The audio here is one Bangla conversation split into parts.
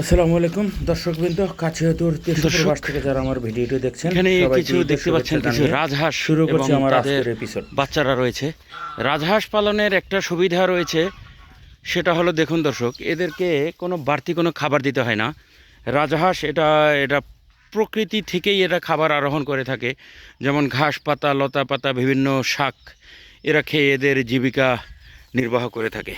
আসসালামু আলাইকুম। দর্শকবৃন্দ কাছে দূর দর্শক, থেকে যারা আমার ভিডিওটি দেখছেন এখানে কিছু দেখতে পাচ্ছেন কিছু রাজহাঁস শুরু করছি আমার আজকের এপিসোড বাচ্চারা রয়েছে। রাজহাঁস পালনের একটা সুবিধা রয়েছে সেটা হলো দেখুন দর্শক এদেরকে কোনো বাড়তি কোনো খাবার দিতে হয় না। রাজহাঁস এটা এটা প্রকৃতি থেকেই এরা খাবার আরোহণ করে থাকে। যেমন ঘাস পাতা লতা পাতা বিভিন্ন শাক এরা খেয়ে এদের জীবিকা নির্বাহ করে থাকে।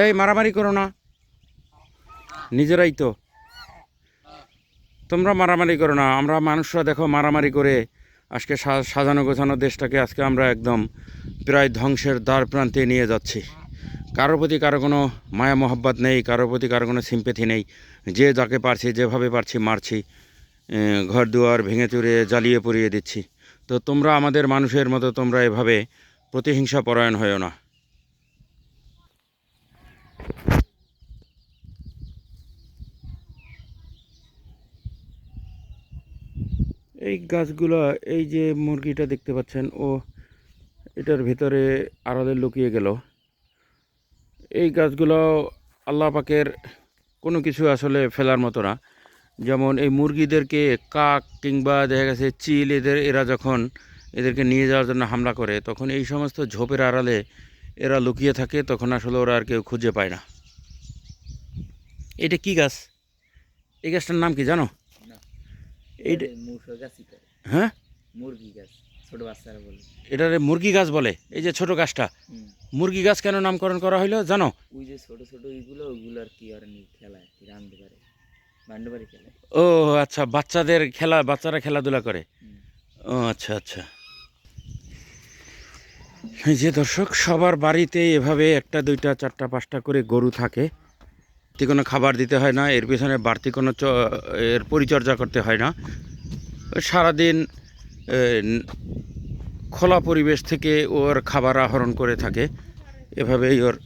এই, মারামারি করো না। নিজেরাই তো। তোমরা মারামারি করো না। আমরা মানুষরা দেখো মারামারি করে আজকে সাজানো গোছানো দেশটাকে আজকে আমরা একদম প্রায় ধ্বংসের দ্বার প্রান্তে নিয়ে যাচ্ছি। কারোর প্রতি কারও কোনো মায়া মোহাব্বত নেই, কারোর প্রতি কারও কোনো সিম্পেথি নেই। যে যাকে পারছি, যেভাবে পারছি মারছি ঘর দুয়ার ভেঙে চুরে জ্বালিয়ে পুড়িয়ে দিচ্ছি। তো তোমরা আমাদের মানুষের মতো তোমরা এভাবে প্রতিহিংসা পরায়ণ হয়েও না। এই গাছগুলো, এই যে মুরগিটা দেখতে পাচ্ছেন, ও এটার ভিতরে আড়ালে লুকিয়ে গেল। এই গাছগুলো আল্লাহ পাকের কোনো কিছু আসলে ফেলার মতো না। যেমন এই মুরগিদেরকে কাক কিংবা দেখা গেছে চিল, এদের, এরা যখন এদেরকে নিয়ে যাওয়ার জন্য হামলা করে, তখন এই সমস্ত ঝোপের আড়ালে এরা লুকিয়ে থাকে, তখন আসলে ওরা আর কেউ খুঁজে পায় না। এটা কি গাছ? এই গাছটার নাম কি জানো? এইটা মুসো গাছই করে হ্যাঁ? মুরগি গাছ ছোট বাচ্চারা বলে। এটারে মুরগি গাছ বলে এই যে ছোট গাছটা। মুরগি গাছ কেন নামকরণ করা হইল জানো? ওই যে ছোট ছোট ওইগুলো ওইগুলো আর কি আর নি খেলায় কি রাঁধতে পারে। ও আচ্ছা বাচ্চাদের খেলা বাচ্চারা খেলাধুলা করে। ও আচ্ছা আচ্ছা। এই যে দর্শক সবার বাড়িতে এভাবে একটা দুইটা চারটা পাঁচটা করে গরু থাকে। কোনো খাবার দিতে হয় না এর পিছনে বাড়তি কোনো এর পরিচর্যা করতে হয় না। সারাদিন খোলা পরিবেশ থেকে ওর খাবার আহরণ করে থাকে এভাবেই ওর।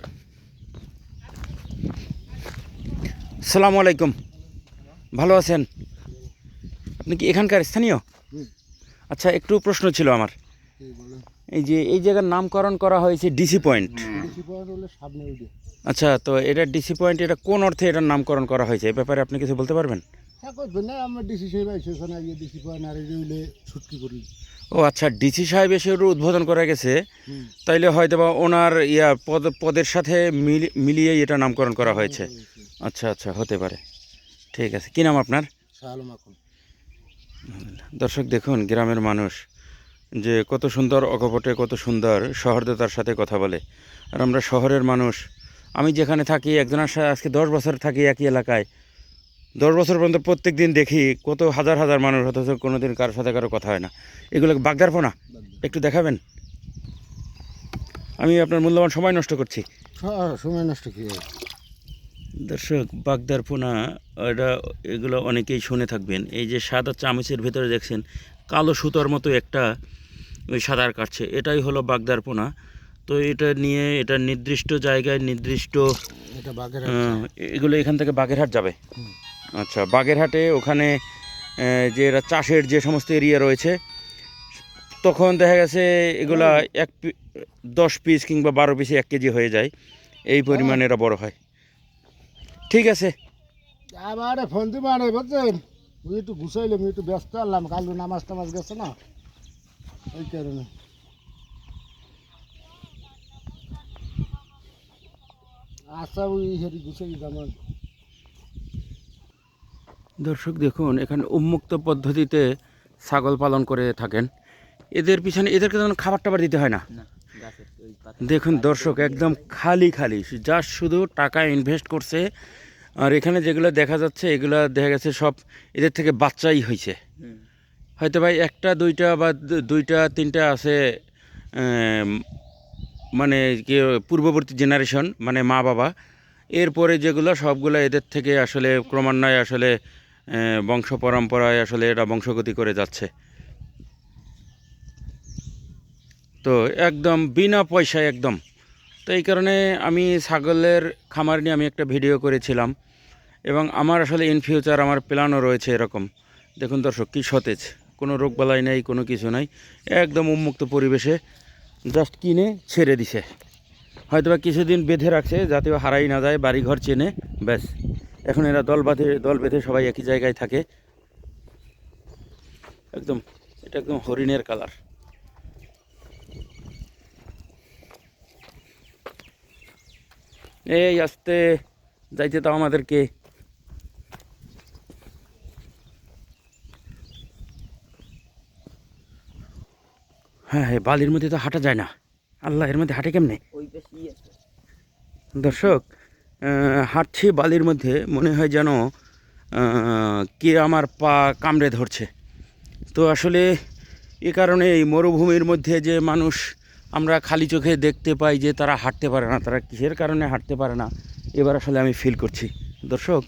সালামু আলাইকুম। ভালো আছেন? আপনি কি এখানকার স্থানীয়? আচ্ছা একটু প্রশ্ন ছিল আমার। এই যে এই জায়গার নামকরণ করা হয়েছে ডিসি পয়েন্ট আচ্ছা তো এটা ডিসি পয়েন্ট এটা কোন অর্থে এটার নামকরণ করা হয়েছে? এই ব্যাপারে আপনি কিছু বলতে পারবেন? হ্যাঁ ও আচ্ছা ডিসি সাহেব এসে ওর উদ্বোধন করা গেছে। তাইলে হয়তো বা ওনার ইয়া পদ পদের সাথে মিলি- মিলিয়ে এটা নামকরণ করা হয়েছে। আচ্ছা আচ্ছা হতে পারে। ঠিক আছে কি নাম আপনার? দর্শক দেখুন গ্রামের মানুষ। যে কত সুন্দর অকপটে কত সুন্দর সহৃদতার সাথে কথা বলে। আর আমরা শহরের মানুষ। আমি যেখানে থাকি একজনের সাথে আজকে দশ বছর থাকি একই এলাকায়। দশ বছর পর্যন্ত প্রত্যেক দিন দেখি কত হাজার হাজার মানুষ অথচ কোনো দিন কারোর সাথে কারও কথা হয় না। এগুলো বাগদারপোনা একটু দেখাবেন? আমি আপনার মূল্যবান সময় নষ্ট করছি। হ্যাঁ, সময় নষ্ট কি? দর্শক বাগদারপোনা এটা এগুলো অনেকেই শুনে থাকবেন। এই যে সাদা চামচের ভেতরে দেখছেন কালো সুতোর মতো একটা ওই সাদার কাটছে। এটাই হলো বাগদার পোনা। তো এটা নিয়ে এটা নির্দিষ্ট জায়গায় নির্দিষ্ট এগুলো এখান থেকে বাগেরহাট যাবে। আচ্ছা বাগেরহাটে ওখানে যে এরা চাষের যে সমস্ত এরিয়া রয়েছে তখন দেখা গেছে এগুলা এক দশ পিস কিংবা বারো পিসে এক কেজি হয়ে যায়। এই পরিমাণে এরা বড় হয়। ঠিক আছে। আবার ফোন দিবা আরে বুঝছেন? ওই একটু ঘুষাইলাম একটু ব্যস্ত আনলাম কালু নামাজ টামাজ গেছে না ওই কারণে। আচ্ছা ওই হেরি ঘুষাই আমার দর্শক দেখুন এখানে উন্মুক্ত পদ্ধতিতে ছাগল পালন করে থাকেন। এদের পিছনে এদেরকে যেমন খাবার টাবার দিতে হয় না। দেখুন দর্শক একদম খালি খালি। যা শুধু টাকা ইনভেস্ট করছে আর এখানে যেগুলো দেখা যাচ্ছে এগুলো দেখা গেছে সব এদের থেকে বাচ্চাই হয়েছে হয়তো ভাই একটা দুইটা বা দুইটা তিনটা আছে মানে কি পূর্ববর্তী জেনারেশন মানে মা বাবা। এরপরে যেগুলো সবগুলো এদের থেকে আসলে ক্রমান্বয়ে আসলে বংশ পরম্পরায় আসলে এটা বংশগতি করে যাচ্ছে। তো একদম বিনা পয়সায় একদম। তো এই কারণে আমি ছাগলের খামার নিয়ে আমি একটা ভিডিও করেছিলাম। এবং আমার আসলে ইন ফিউচার আমার প্ল্যানও রয়েছে এরকম। দেখুন দর্শক, কি সতেজ। কোনো রোগবালাই নাই, কোনো কিছু নাই। একদম উন্মুক্ত পরিবেশে জাস্ট কিনে ছেড়ে দিছে। হয়তোবা কিছুদিন বেঁধে রাখছে, যাতে হারাই না যায় বাড়ি ঘর চেনে, ব্যাস। এখন এরা দল বাঁধে, দল বেঁধে সবাই একই জায়গায় থাকে। একদম, এটা একদম হরিণের কালার এই আস্তে, যাইতে তাও আমাদেরকে। হ্যাঁ হ্যাঁ বালির মধ্যে তো হাঁটা যায় না। আল্লাহ এর মধ্যে হাঁটে কেমনে? ওই দর্শক হাঁটছি বালির মধ্যে মনে হয় যেন কে আমার পা কামড়ে ধরছে। তো আসলে এ কারণে এই মরুভূমির মধ্যে যে মানুষ আমরা খালি চোখে দেখতে পাই যে তারা হাঁটতে পারে না তারা কিসের কারণে হাঁটতে পারে না এবার আসলে আমি ফিল করছি। দর্শক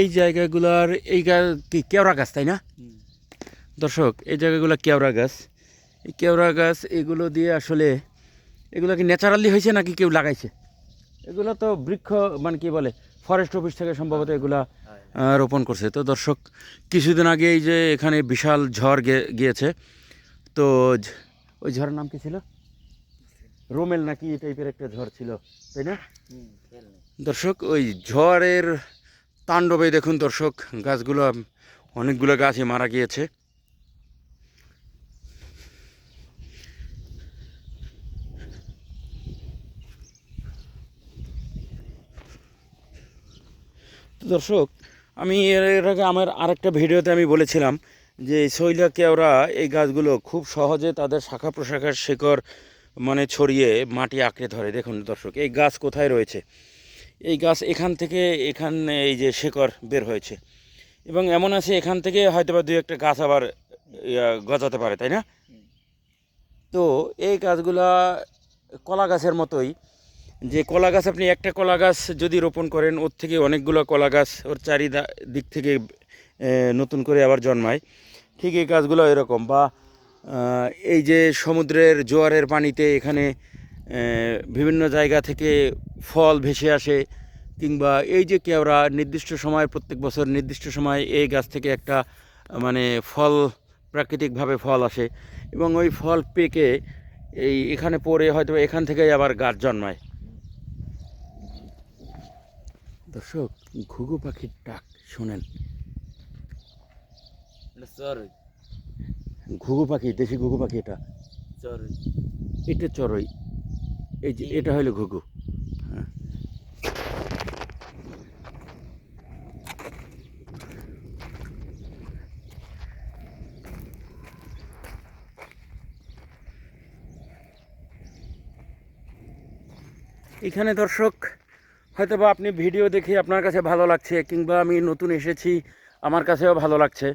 এই জায়গাগুলোর এই কি কেওড়া গাছ তাই না? দর্শক এই জায়গাগুলো কেওড়া গাছ। এই কেওড়া গাছ এগুলো দিয়ে আসলে এগুলো কি ন্যাচারালি হয়েছে নাকি কেউ লাগাইছে? এগুলো তো বৃক্ষ মানে কি বলে ফরেস্ট অফিস থেকে সম্ভবত এগুলা রোপণ করছে। তো দর্শক কিছুদিন আগে এই যে এখানে বিশাল ঝড় গে- গিয়েছে তো ওই ঝড়ের নাম কি ছিল? রোমেল নাকি এই টাইপের একটা ঝড় ছিল তাই না? দর্শক ওই ঝড়ের তাণ্ডবে দেখুন দর্শক গাছগুলো অনেকগুলো গাছই মারা গিয়েছে। দর্শক, আমি এর আগে আমার আরেকটা ভিডিওতে আমি বলেছিলাম যে শৈলা কেওড়া এই গাছগুলো খুব সহজে তাদের শাখা প্রশাখার শেকড় মানে ছড়িয়ে মাটি আঁকড়ে ধরে। দেখুন দর্শক, এই গাছ কোথায় রয়েছে? এই গাছ এখান থেকে এখানে এই যে শেকড় বের হয়েছে এবং এমন আছে এখান থেকে হয়তো বা দুই একটা গাছ আবার গজাতে পারে, তাই না? তো এই গাছগুলা কলা গাছের মতোই যে কলা গাছ আপনি একটা কলা গাছ যদি রোপণ করেন, ওর থেকে অনেকগুলো কলা গাছ ওর চারিদা, দিক থেকে নতুন করে আবার জন্মায়। ঠিক এই গাছগুলো এরকম বা এই যে সমুদ্রের জোয়ারের পানিতে এখানে বিভিন্ন জায়গা থেকে ফল ভেসে আসে কিংবা এই যে কেওড়া নির্দিষ্ট সময়, প্রত্যেক বছর নির্দিষ্ট সময় এই গাছ থেকে একটা মানে ফল, প্রাকৃতিকভাবে ফল আসে এবং ওই ফল পেকে এই এখানে পড়ে হয়তো এখান থেকেই আবার গাছ জন্মায়। দর্শক ঘুঘু পাখির ডাক শোনেন। ঘুঘু পাখি দেশি ঘুঘু পাখি এটা? চর এটা চড়ই এই যে এটা হলো ঘুঘু। হ্যাঁ। এখানে দর্শক হয়তো বা আপনি ভিডিও দেখে আপনার কাছে ভালো লাগছে কিংবা আমি নতুন এসেছি, আমার কাছেও ভালো লাগছে।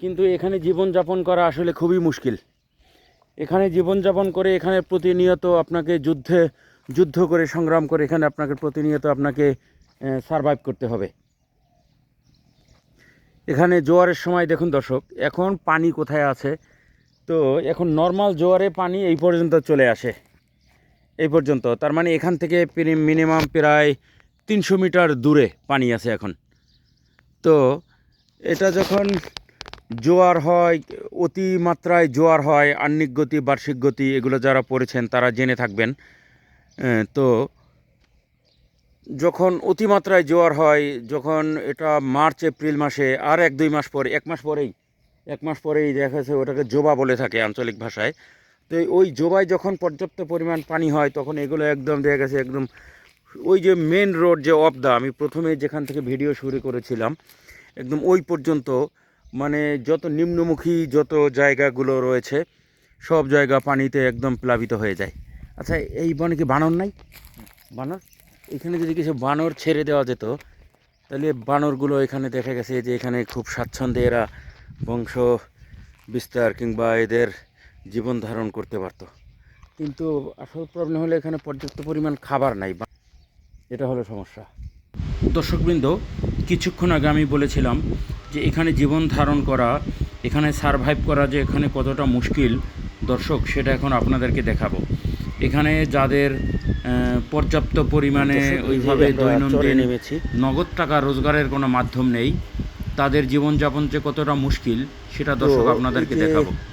কিন্তু এখানে জীবনযাপন করা আসলে খুবই মুশকিল। এখানে জীবনযাপন করে এখানে প্রতিনিয়ত আপনাকে যুদ্ধে, যুদ্ধ করে সংগ্রাম করে এখানে আপনাকে প্রতিনিয়ত আপনাকে সারভাইভ করতে হবে। এখানে জোয়ারের সময় দেখুন দর্শক, এখন পানি কোথায় আছে? তো এখন নর্মাল জোয়ারে পানি এই পর্যন্ত চলে আসে। এই পর্যন্ত। তার মানে এখান থেকে মিনিমাম প্রায় তিনশো মিটার দূরে পানি আছে এখন। তো এটা যখন জোয়ার হয় অতি মাত্রায় জোয়ার হয়, আহ্নিক গতি, বার্ষিক গতি এগুলো যারা পড়েছেন তারা জেনে থাকবেন। তো যখন অতিমাত্রায় জোয়ার হয়, যখন এটা মার্চ, এপ্রিল মাসে, আর এক দুই মাস পরে, এক মাস পরেই, এক মাস পরেই দেখা যাচ্ছে ওটাকে জোবা বলে থাকে আঞ্চলিক ভাষায়। তো ওই জোবায় যখন পর্যাপ্ত পরিমাণ পানি হয়, তখন এগুলো একদম দেখা গেছে একদম ওই যে মেন রোড যে অফ দা আমি প্রথমে যেখান থেকে ভিডিও শুরু করেছিলাম, একদম ওই পর্যন্ত মানে যত নিম্নমুখী যত জায়গাগুলো রয়েছে, সব জায়গা পানিতে একদম প্লাবিত হয়ে যায়। আচ্ছা এই বনে কি বানর নাই? বানর? এখানে যদি কিছু বানর ছেড়ে দেওয়া যেত, তাহলে বানরগুলো এখানে দেখা গেছে যে এখানে খুব স্বাচ্ছন্দ্যে এরা বংশ বিস্তার কিংবা এদের জীবন ধারণ করতে পারতো। কিন্তু আসল প্রবলেম হলো এখানে পর্যাপ্ত পরিমাণ খাবার নাই। বা- এটা হলো সমস্যা। দর্শকবৃন্দ কিছুক্ষণ আগে আমি বলেছিলাম যে এখানে জীবন ধারণ করা এখানে সারভাইভ করা যে এখানে কতটা মুশকিল দর্শক সেটা এখন আপনাদেরকে দেখাবো। এখানে যাদের আহ, পর্যাপ্ত পরিমাণে ওইভাবে দৈনন্দিন নেমেছি। নগদ টাকা রোজগারের কোনো মাধ্যম নেই তাদের জীবনযাপন যে কতটা মুশকিল সেটা দর্শক আপনাদেরকে দেখাবো।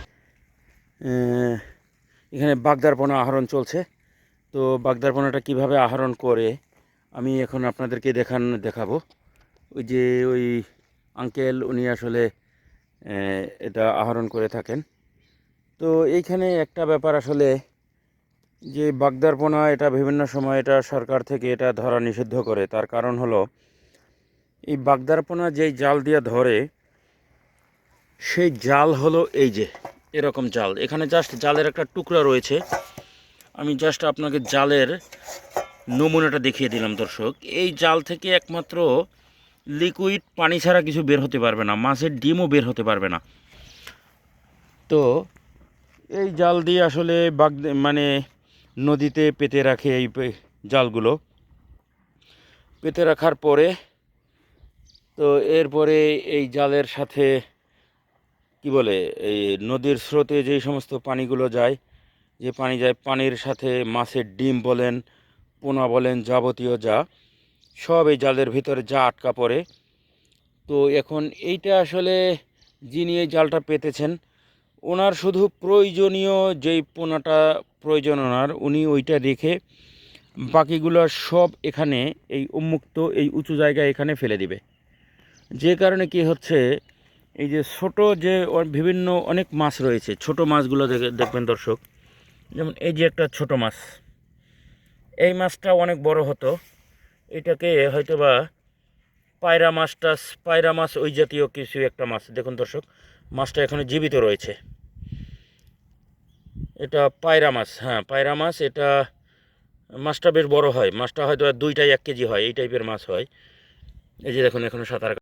এখানে বাগদারপনা আহরণ চলছে। তো বাগদারপনাটা কীভাবে আহরণ করে, আমি এখন আপনাদেরকে দেখান, দেখাবো। ওই যে ওই আঙ্কেল, উনি আসলে এটা আহরণ করে থাকেন। তো এইখানে একটা ব্যাপার আসলে, যে বাগদারপনা এটা বিভিন্ন সময় এটা সরকার থেকে এটা ধরা নিষিদ্ধ করে। তার কারণ হলো, এই বাগদারপনা যেই জাল দিয়ে ধরে, সেই জাল হলো এই যে। এরকম জাল। এখানে জাস্ট জালের একটা টুকরা রয়েছে। আমি জাস্ট আপনাকে জালের নমুনাটা দেখিয়ে দিলাম, দর্শক। এই জাল থেকে একমাত্র লিকুইড পানি ছাড়া কিছু বের হতে পারবে না, মাছের ডিমও বের হতে পারবে না। তো এই জাল দিয়ে আসলে বাগ মানে নদীতে পেতে রাখে এই জালগুলো। পেতে রাখার পরে তো এরপরে এই জালের সাথে কি বলে, এই নদীর স্রোতে যেই সমস্ত পানিগুলো যায়, যে পানি যায়, পানির সাথে মাছের ডিম বলেন, পোনা বলেন, যাবতীয় যা, সব এই জালের ভিতরে যা আটকা পড়ে। তো এখন এইটা আসলে যিনি এই জালটা পেতেছেন, ওনার শুধু প্রয়োজনীয় যেই পোনাটা প্রয়োজন ওনার, উনি ওইটা রেখে বাকিগুলো সব এখানে, এই উন্মুক্ত, এই উঁচু জায়গায় এখানে ফেলে দিবে। যে কারণে কি হচ্ছে এই যে ছোট যে বিভিন্ন অনেক মাছ রয়েছে, ছোট মাছগুলো দেখে, দেখবেন দর্শক। যেমন এই যে একটা ছোট মাছ, এই মাছটা অনেক বড় হতো। এটাকে হয়তো বা পায়রা মাছটা পায়রা মাছ ওই জাতীয় কিছু একটা মাছ। দেখুন দর্শক, মাছটা এখনও জীবিত রয়েছে। এটা পায়রা মাছ হ্যাঁ পায়রা মাছ, এটা মাছটা বেশ বড় হয়। মাছটা হয়তো দুইটাই এক কেজি হয়, এই টাইপের মাছ হয়। এই যে দেখুন, এখনও সাঁতার